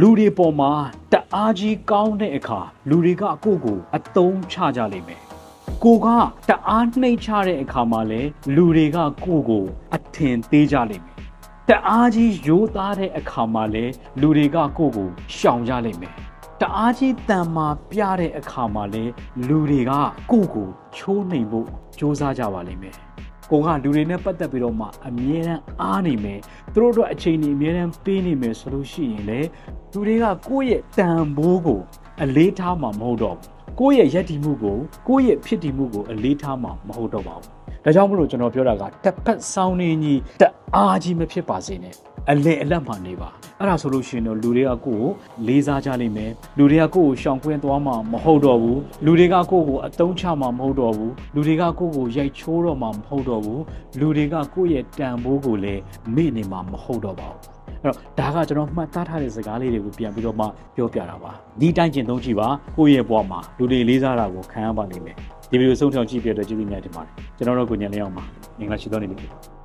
လူတွေပေါ်မှာတအားကြီးကောင်းတဲ့အခါလူတွေကကိုယ့်ကိုအသုံးချကြလိမ့်မယ်ကိုကတအားနှိမ့်ချတဲ့အခါမှာလည်းလူတွေကကိုယ့်ကိုအထင်သေးကြလိမ့်မယ်တအားကြီးရိုးသားတဲ့အခါမှာလည်းလူတွေကကိုယ့်ကိုရှောင်ကြလိမ့်မယ်တအားကြီးတန်မာပြတဲ့အခါမှာလည်းလူတွေကကိုယ့်ကိုချိုးနှိမ်ဖို့ကြိုးစားကြပါလိမ့်မယ် ကိုကလူတွေနဲ့ပတ်သက်ပြီးတော့မှအမြဲတမ်းအားနေမယ်သူတို့အတွက်အချိန်ကြီးအမြဲတမ်းပေးနေမယ်ဆိုလို့ရှိရင်လေလူတွေကကိုယ့်ရဲ့တန်ဖိုးကိုအလေးထားမှာမဟုတ်တော့ဘူးကိုယ့်ရဲ့ယက်တီမှုကိုကိုယ့်ရဲ့ဖြစ်တည်မှုကိုအလေးထားမှာမဟုတ်တော့ပါဘူးဒါကြောင့်မလို့ကျွန်တော်ပြောတာကတစ်ဖက်ဆောင်းနေကြီးတအားကြီးမဖြစ်ပါစေနဲ့ အလဲအလတ်မှနေပါအဲ့ဒါဆိုလို့ရှိရင်တော့လူတွေကကိုယ့်ကိုလေးစားကြလိမ့်မယ်လူတွေကကိုယ့်ကိုရှောင်ကွင်းသွားမှာမဟုတ်တော့ဘူးလူတွေကကိုယ့်ကိုအတုံးချမှာမဟုတ်တော့ဘူးလူတွေကကိုယ့်ကိုရိုက်ချိုးတော့မှာမဟုတ်တော့ဘူးလူတွေကကိုယ့်ရဲ့တန်ဖိုးကိုလည်းမေ့နေမှာမဟုတ်တော့ပါဘူးအဲ့တော့ဒါကကျွန်တော်မှတ်သားထားတဲ့စကားလေးတွေကိုပြန်ပြီးတော့မှပြောပြတာပါဒီတိုင်းကျင့်သုံးကြည့်ပါကိုယ့်ရဲ့ဘဝမှာလူတွေလေးစားတာကိုခံရပါလိမ့်မယ်ဒီဗီဒီယိုဆုံးထောင်ကြည့်ပြတဲ့ကျေးဇူးများတင်ပါတယ်ကျွန်တော်တို့ကိုညံလျောင်းပါမင်္ဂလာရှိသောနေ့လေး